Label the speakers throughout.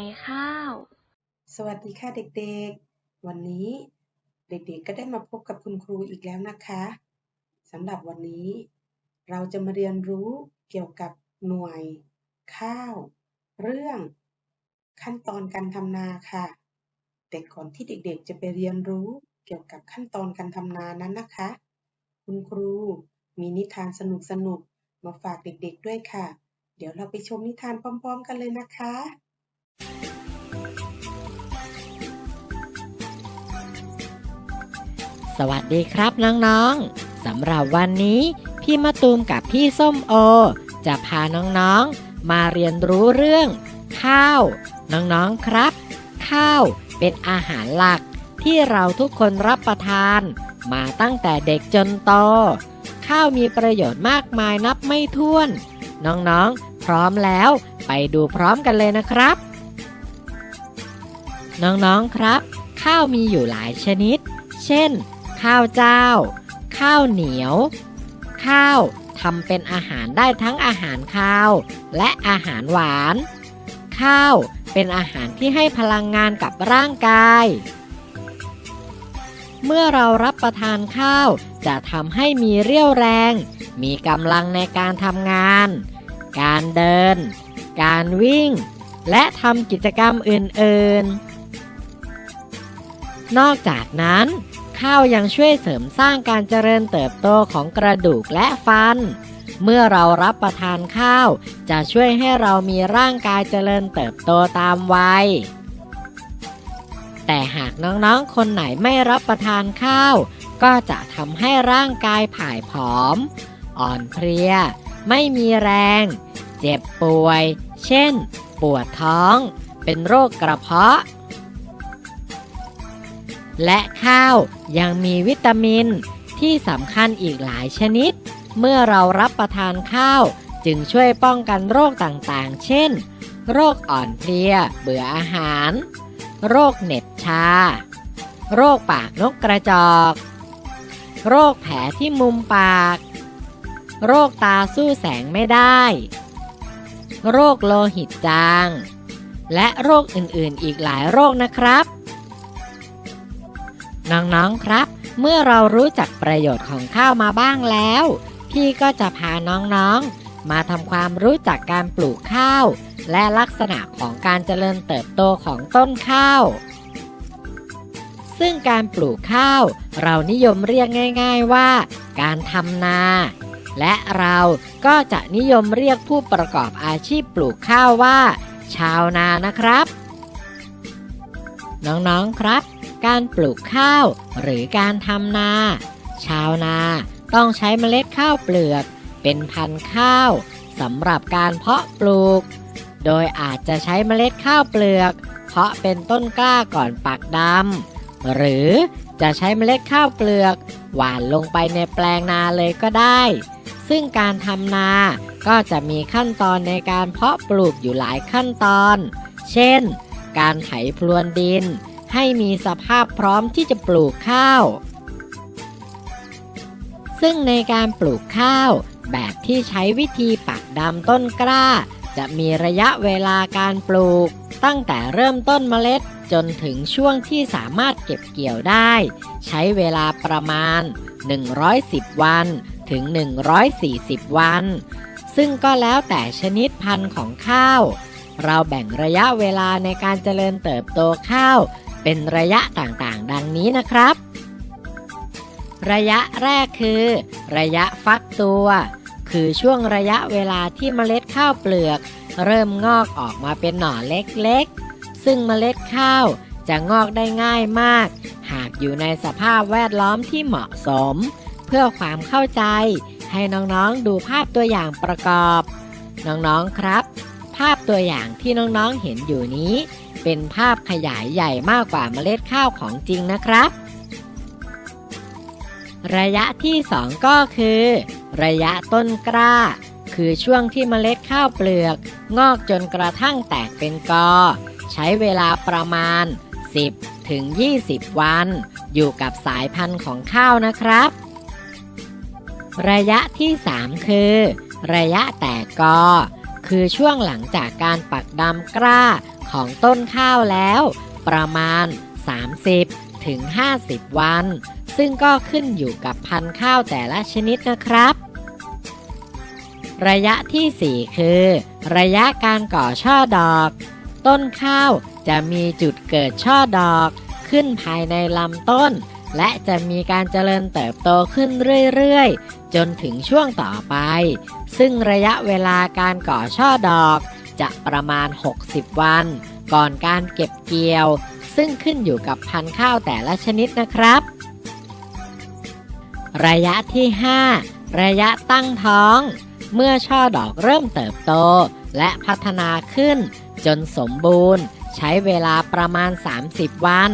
Speaker 1: ยข้าว สวัสดีค่ะเด็กๆ วันนี้เด็กๆ ก็ได้มาพบกับคุณครูอีกแล้วนะคะสำหรับวันนี้ เราจะมาเรียนรู้เกี่ยวกับหน่วย ข้าว เรื่อง ขั้นตอนการทำนาค่ะ แต่ก่อนที่เด็กๆ จะไปเรียนรู้เกี่ยวกับขั้นตอนการทำนานั้นนะคะ คุณครูมีนิทานสนุกๆมาฝากเด็กๆด้วยค่ะเดี๋ยวเราไปชมนิทานพร้อม ๆ กันเลยนะคะ
Speaker 2: สวัสดีครับน้องๆ สำหรับวันนี้พี่มะตูมกับพี่ส้มโอ จะพาน้องๆ มาเรียนรู้เรื่อง ข้าว น้องๆครับ ข้าวเป็นอาหารหลักที่เราทุกคนรับประทาน มาตั้งแต่เด็กจนโต ข้าวมีประโยชน์มากมายนับไม่ถ้วน น้องๆ พร้อมแล้วไปดูพร้อมกันเลยนะครับ น้องๆครับ ข้าวมีอยู่หลายชนิด เช่น ข้าวเจ้า ข้าวเหนียว ข้าวทำเป็นอาหารได้ทั้งอาหารข้าว และอาหารหวาน ข้าวเป็นอาหารที่ให้พลังงานกับร่างกาย เมื่อเรารับประทานข้าวจะทำให้มีเรี่ยวแรง มีกำลังในการทำงาน การเดิน การวิ่ง และทำกิจกรรมอื่น ๆ นอกจากนั้น ข้าวยังช่วยเสริมสร้างการเจริญเติบโตของกระดูกและฟัน เมื่อเรารับประทานข้าว จะช่วยให้เรามีร่างกายเจริญเติบโตตามวัย แต่หากน้องๆ คนไหนไม่รับประทานข้าว ก็จะทำให้ร่างกายผายผอม อ่อนเพลีย ไม่มีแรง เจ็บป่วย เช่น ปวดท้อง เป็นโรคกระเพาะ และข้าวยังมีวิตามินที่สำคัญอีกหลายชนิด เมื่อเรารับประทานข้าวจึงช่วยป้องกันโรคต่างๆ เช่น โรคอ่อนเพลีย เบื่ออาหาร โรคเหน็บชา โรคปากนกกระจอก โรคแผลที่มุมปาก โรคตาสู้แสงไม่ได้ โรคโลหิตจาง และโรคอื่นๆ อีกหลายโรคนะครับ น้องๆครับ เมื่อเรารู้จักประโยชน์ของข้าวมาบ้างแล้ว พี่ก็จะพาน้องๆ มาทำความรู้จักการปลูกข้าว และลักษณะของการเจริญเติบโตของต้นข้าว ซึ่งการปลูกข้าว เรานิยมเรียกง่าย ๆว่า การทำนา และเราก็จะนิยมเรียกผู้ประกอบอาชีพปลูกข้าวว่า ชาวนานะครับ น้องๆครับ การปลูกข้าวหรือการทำนา ชาวนาต้องใช้เมล็ดข้าวเปลือก เป็นพันธุ์ข้าวสำหรับการเพาะปลูก โดยอาจจะใช้เมล็ดข้าวเปลือก เพาะเป็นต้นกล้าก่อนปักดำหรือจะใช้เมล็ดข้าวเปลือก หว่านลงไปในแปลงนาเลยก็ได้ ซึ่งการทำนาก็จะมีขั้นตอนในการเพาะปลูกอยู่หลายขั้นตอน เช่น การไถพรวนดิน ให้มีสภาพพร้อมที่จะปลูกข้าว ซึ่งในการปลูกข้าว แบบที่ใช้วิธีปักดำต้นกล้า จะมีระยะเวลาการปลูก ตั้งแต่เริ่มต้นเมล็ดจนถึงช่วงที่สามารถเก็บเกี่ยวได้ ใช้เวลาประมาณ 110 วันถึง 140 วัน ซึ่งก็แล้วแต่ชนิดพันธุ์ของข้าว เราแบ่งระยะเวลาในการเจริญเติบโตข้าว เป็นระยะต่างๆ ดังนี้นะครับ ระยะแรกคือ ระยะฟักตัว คือช่วงระยะเวลาที่เมล็ดข้าวเปลือก เริ่มงอกออกมาเป็นหน่อเล็กๆ ซึ่งเมล็ดข้าวจะงอกได้ง่ายมาก หากอยู่ในสภาพแวดล้อมที่เหมาะสม เพื่อความเข้าใจให้น้องๆดูภาพตัวอย่างประกอบ น้องๆครับ ภาพตัวอย่างที่น้องๆเห็นอยู่นี้ เป็นภาพขยายใหญ่มากกว่าเมล็ดข้าวของจริงนะครับ ระยะที่ 2 ก็คือ ระยะต้นกล้า คือช่วงที่เมล็ดข้าวเปลือก งอกจนกระทั่งแตกเป็นกอ ใช้เวลาประมาณ 10 ถึง 20 วัน อยู่กับสายพันธุ์ของข้าวนะครับ ระยะที่ 3 คือ ระยะแตกกอ คือช่วงหลังจากการปักดำกล้าของต้นข้าวแล้ว ประมาณ 30ถึง50 วัน ซึ่งก็ขึ้นอยู่กับพันธุ์ข้าวแต่ละชนิดนะครับ ระยะที่ 4 คือ ระยะการก่อช่อดอก ต้นข้าวจะมีจุดเกิดช่อดอก ขึ้นภายในลำต้น และจะมีการเจริญเติบโตขึ้นเรื่อยๆ จนถึงช่วงต่อไป ซึ่งระยะเวลาการก่อช่อดอก จะประมาณ 60 วัน ก่อนการเก็บเกี่ยว ซึ่งขึ้นอยู่กับพันธุ์ข้าวแต่ละชนิดนะครับ ระยะที่ 5 ระยะตั้งท้อง เมื่อช่อดอกเริ่มเติบโต และพัฒนาขึ้น จนสมบูรณ์ ใช้เวลาประมาณ 30 วัน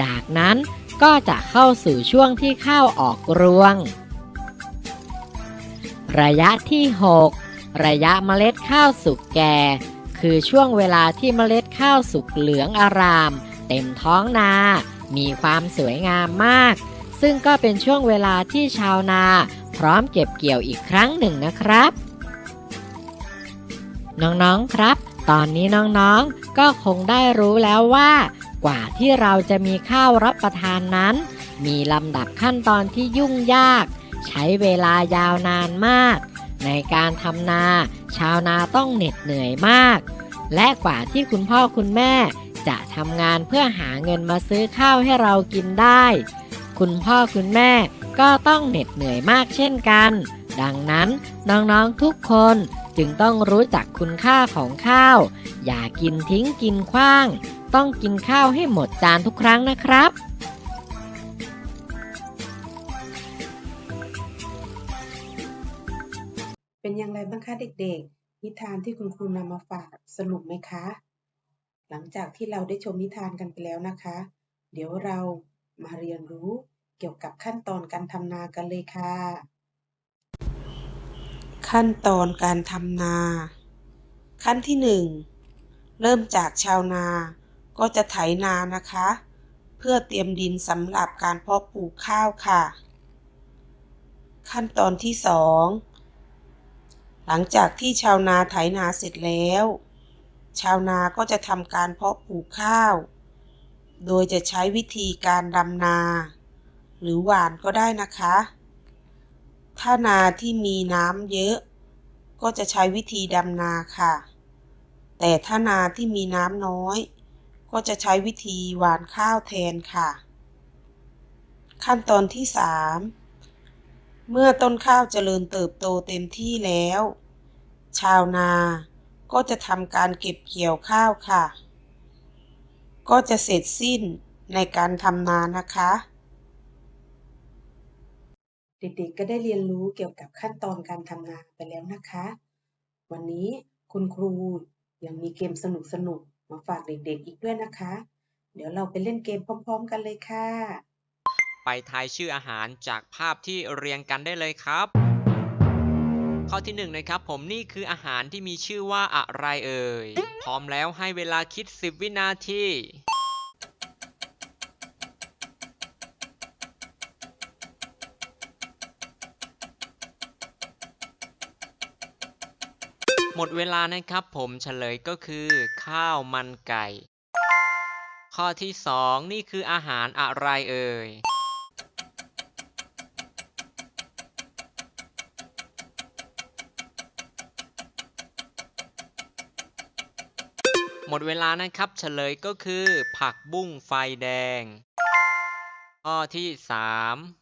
Speaker 2: จากนั้น ก็จะเข้าสู่ช่วงที่ข้าวออกรวง ระยะที่ 6 ระยะเมล็ดข้าวสุกแก่ คือช่วงเวลาที่เมล็ดข้าวสุกเหลืองอาราม เต็มท้องนา มีความสวยงามมาก ซึ่งก็เป็นช่วงเวลาที่ชาวนา พร้อมเก็บเกี่ยวอีกครั้งหนึ่งนะครับ น้องๆครับ ตอนนี้น้องๆก็คงได้รู้แล้วว่า กว่าที่เราจะมีข้าวรับประทานนั้น มีลำดับขั้นตอนที่ยุ่งยาก ใช้เวลายาวนานมาก ในการทำนา ชาวนาต้องเหน็ดเหนื่อยมาก และกว่าที่คุณพ่อคุณแม่จะทำงานเพื่อหาเงินมาซื้อข้าวให้เรากินได้ คุณพ่อคุณแม่ก็ต้องเหน็ดเหนื่อยมากเช่นกัน ดังนั้นน้องๆทุกคนจึงต้องรู้จักคุณค่าของข้าว อย่ากินทิ้งกินขว้าง ต้องกินข้าวให้หมดจานทุกครั้งนะครับ
Speaker 1: เป็นอย่างไรบ้างคะเด็กๆ นิทานที่คุณครูนำมาฝากสนุกไหมคะ หลังจากที่เราได้ชมนิทานกันไปแล้วนะคะ เดี๋ยวเรามาเรียนรู้เกี่ยวกับขั้นตอนการทำนากันเลยค่ะ ขั้นตอนการทำนา ขั้นที่หนึ่งเริ่มจากชาวนา ก็จะไถนานะคะ เพื่อเตรียมดินสำหรับการเพาะปลูกข้าวค่ะ ขั้นตอนที่สองหลังจากที่ชาวนาไถนาเสร็จแล้ว ชาวนาก็จะทำการเพาะปลูกข้าว โดยจะใช้วิธีการดำนา หรือหว่านก็ได้นะคะ ถ้านาที่มีน้ำเยอะ ก็จะใช้วิธีดำนาค่ะ แต่ถ้านาที่มีน้ำน้อย ก็จะใช้วิธีหวานข้าวแทนค่ะ ขั้นตอนที่สามเมื่อต้นข้าวเจริญเติบโตเต็มที่แล้ว ชาวนาก็จะทำการเก็บเกี่ยวข้าวค่ะ ก็จะเสร็จสิ้นในการทำนานะคะ เด็กๆก็ได้เรียนรู้เกี่ยวกับขั้นตอนการทำนาไปแล้วนะคะ วันนี้คุณครูยังมีเกมสนุกๆ มาฝากเด็กๆอีกด้วยนะคะ เดี๋ยวเราไปเล่นเกมพร้อม ๆ กันเลยค่ะ
Speaker 3: ไปทายชื่ออาหารจากภาพที่เรียงกันได้เลยครับ ข้อที่หนึ่งนะครับผมนี่คืออาหารที่มีชื่อว่าอะไรเอ่ย พร้อมแล้วให้เวลาคิด 10 วินาที หมดเวลานะครับผมเฉลยก็คือ ข้าวมันไก่ ข้อที่ 2 นี่คืออาหารอะไรเอ่ยหมดเวลานะครับเฉลยก็คือ ผักบุ้งไฟแดง ข้อที่ 3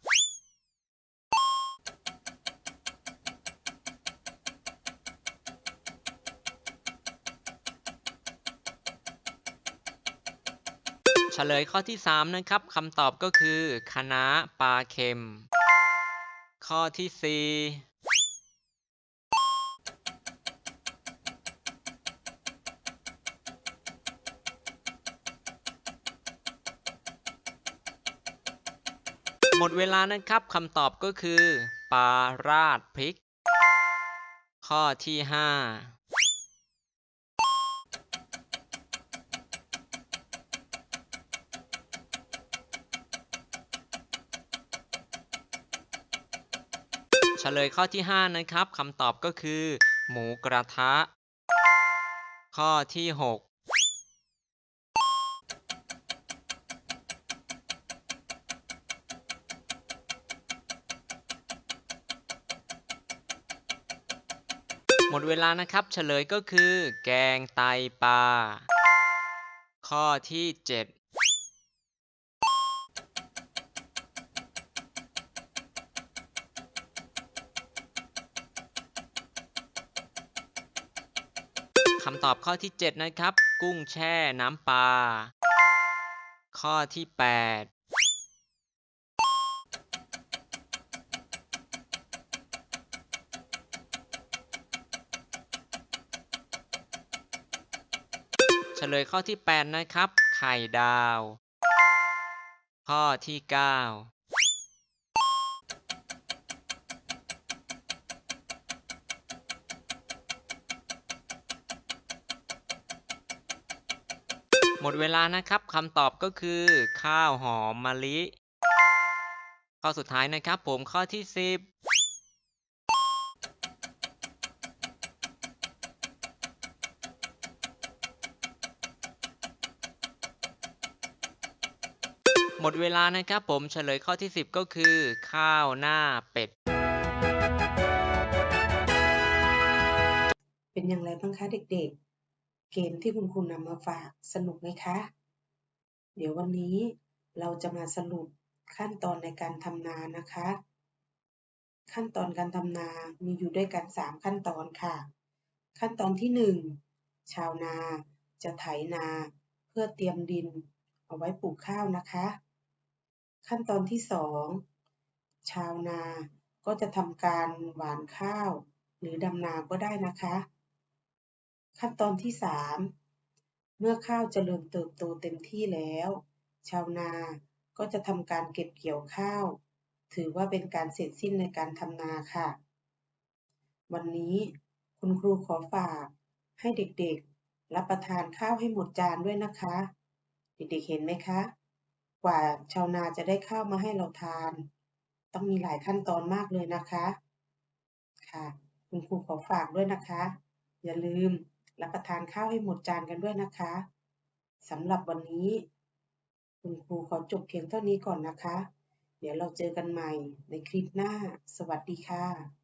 Speaker 3: เฉลยข้อที่ 3 นะครับคำตอบก็คือคณะปลาเค็ม ข้อที่ 4 หมดเวลานะครับคำตอบก็คือ ปลาราดพริก ข้อที่ 5 เฉลยข้อที่ 5 นะครับคำตอบก็คือ หมูกระทะ ข้อที่ 6หมดเวลานะครับ เฉลยก็คือ แกงไตปลา ข้อที่ 7 คำตอบข้อที่ 7 นะครับ กุ้งแช่น้ำปลา ข้อที่8เฉลยข้อที่ 8 นะครับ ไข่ดาว ข้อที่ 9 หมดเวลานะครับคำตอบก็คือ ข้าวหอมมะลิ ข้อสุดท้ายนะครับ ผมข้อที่ 10หมดเวลานะครับผมเฉลยข้อที่ 10 ก็คือ ข้าวหน้าเป็ด
Speaker 1: เป็นอย่างไรบ้างคะเด็กๆ เกมที่คุณครูนำมาฝากสนุกไหมคะ เดี๋ยววันนี้เราจะมาสรุปขั้นตอนในการทำนานะคะ ขั้นตอนการทำนามีอยู่ด้วยกัน 3 ขั้นตอนค่ะ ขั้นตอนที่ 1 ชาวนาจะไถนาเพื่อเตรียมดินเอาไว้ปลูกข้าวนะคะ ขั้นตอนที่ 2 ชาวนาก็จะทำการหว่านข้าว หรือดำนาก็ได้นะคะ ขั้นตอนที่ 3 เมื่อข้าวเจริญเติบโตเต็มที่แล้ว ชาวนาก็จะทำการเก็บเกี่ยวข้าว ถือว่าเป็นการเสร็จสิ้นในการทำนาค่ะ วันนี้คุณครูขอฝากให้เด็กๆ รับประทานข้าวให้หมดจานด้วยนะคะ เด็กๆเห็นไหมคะ กว่าชาวนาจะได้ข้าวมาให้เราทาน ต้องมีหลายขั้นตอนมากเลยนะคะ ค่ะ คุณครูขอฝากด้วยนะคะ อย่าลืม รับประทานข้าวให้หมดจานกันด้วยนะคะสำหรับวันนี้ คุณครูขอจบเพียงเท่านี้ก่อนนะคะ เดี๋ยวเราเจอกันใหม่ในคลิปหน้า สวัสดีค่ะ